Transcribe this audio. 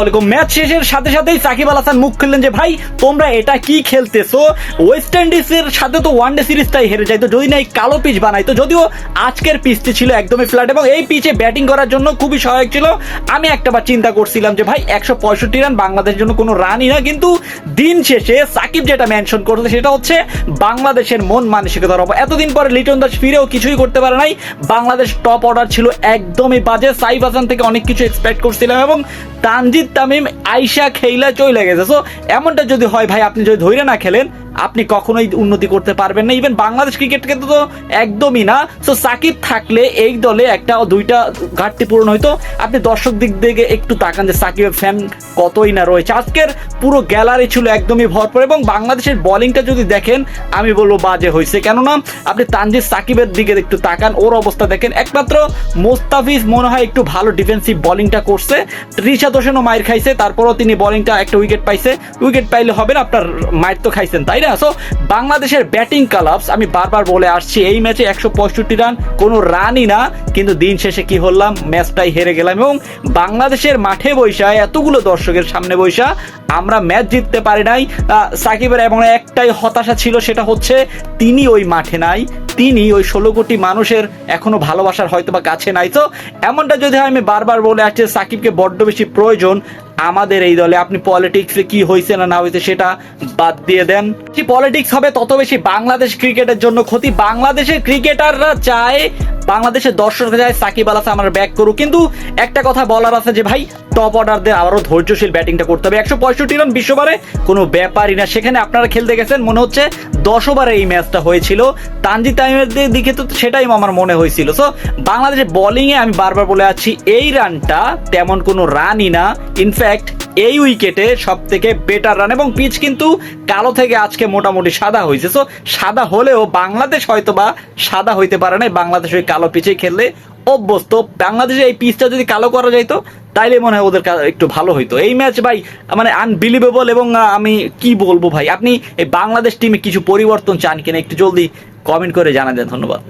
Match শেষের সাথে সাথেই সাকিব হাসান মুখ খুললেন যে, ভাই, তোমরা এটা কি খেলতেছো? ওয়েস্ট ইন্ডিজের সাথে তো ওয়ান সিরিজটাই হেরে যাইতো যদি না, এই কালো পিচ বানাইতো যদিও আজকের পিচটি ছিল একদমই ফ্ল্যাট এবং এই পিচে ব্যাটিং করার জন্য খুবই সহায়ক ছিল। আমি একটাবার চিন্তা করছিলাম যে, ভাই, একশো পঁয়ষট্টি রান বাংলাদেশের জন্য কোনো রানই না। কিন্তু দিন শেষে সাকিব যেটা মেনশন করছে সেটা হচ্ছে বাংলাদেশের মন মানসিকতার অভাব। এতদিন পরে লিটন দাস ফিরেও কিছুই করতে পারে নাই। বাংলাদেশ টপ অর্ডার ছিল একদমই বাজে। সাইফ হাসান থেকে অনেক কিছু এক্সপেক্ট করছিলাম এবং তানজিদ তামিম আইসা খেইলা চলে গেছে। সো এমনটা যদি হয় ভাই, আপনি যদি ধৈর্য না খেলেন আপনি কখনোই উন্নতি করতে পারবেন না। ইভেন বাংলাদেশ ক্রিকেট কিন্তু তো একদমই না। সো সাকিব থাকলে এই দলে একটা দুইটা ঘাটতি পূরণ হইতো। আপনি দর্শক দিক থেকে একটু তাকান যে সাকিবের ফ্যান কতই না রয়েছে। আজকের পুরো গ্যালারি ছিল একদমই ভরপুর এবং বাংলাদেশের বোলিংটা যদি দেখেন, আমি বলব বাজে হয়েছে। কেননা, আপনি তানজিদ সাকিবের দিকে একটু তাকান, ওর অবস্থা দেখেন। একমাত্র মোস্তাফিজ মনে হয় একটু ভালো ডিফেন্সিভ বোলিংটা করছে। রিশাদ হোসেনও মায়ের খাইছে, তারপরও তিনি বোলিংটা একটা উইকেট পাইছে। উইকেট পাইলে হবে না, আপনার মায়ের তো খাইছেন, তাই না? সো বাংলাদেশের ব্যাটিং কালাপস আমি বারবার বলে আসছি, এই ম্যাচে একশো পঁয়ষট্টি রান কোনো রানই না। কিন্তু দিন শেষে কি হলাম? ম্যাচটাই হেরে গেলাম এবং বাংলাদেশের মাঠে বৈশা, এতগুলো দর্শকের সামনে বৈশা, আমরা ম্যাচ জিততে পারি নাই। সাকিবের এবং একটাই হতাশা ছিল, সেটা হচ্ছে তিনি ওই মাঠে নাই, তিনি ওই ষোলো কোটি মানুষের এখনও ভালোবাসার হয়তো বা কাছে নাই। তো এমনটা যদি হয়, আমি বারবার বলে আসছি, সাকিবকে বড্ড বেশি প্রয়োজন। আমাদের এই দলে আপনি পলিটিক্সে কি হয়েছে না না হয়েছে সেটা বাদ দিয়ে দেন। কি পলিটিক্স হবে তত বেশি বাংলাদেশ ক্রিকেটের জন্য ক্ষতি। বাংলাদেশের ক্রিকেটাররা চায় বাংলাদেশের দর্শকরা চায় সাকিব আল হাসান আমার ব্যাক করুক। কিন্তু একটা কথা বলার আছে যে ভাই টপ অর্ডারদের আবারও ধৈর্যশীল ব্যাটিংটা করতে হবে। একশো পঁয়ষট্টি রান বিশ্ববারে কোনো ব্যাপারই না। সেখানে আপনারা খেলতে গেছেন, মনে হচ্ছে দশ ওভারে এই ম্যাচটা হয়েছিল। তানজি তাইমের দিকে তো সেটাই আমার মনে হয়েছিল। সো বাংলাদেশের বোলিংয়ে আমি বারবার বলে আছি এই রানটা তেমন কোনো রানই না। ইনফ্যাক্ট এই উইকেটে সব থেকে বেটার রান এবং পিচ কিন্তু কালো থেকে আজকে মোটামুটি সাদা হয়েছে। সো সাদা হলেও বাংলাদেশ হয়তো বা সাদা হইতে পারে না বাংলাদেশ ওই কালো পিচে খেললে অভ্যস্ত। বাংলাদেশে এই পিচটা যদি কালো করা যাইতো, তাইলে মনে হয় ওদের একটু ভালো হইতো। এই ম্যাচ ভাই মানে আনবিলিভেবল এবং আমি কি বলব ভাই? আপনি এই বাংলাদেশ টিমে কিছু পরিবর্তন চান কিনা একটু জলদি কমেন্ট করে জানা দেন। ধন্যবাদ।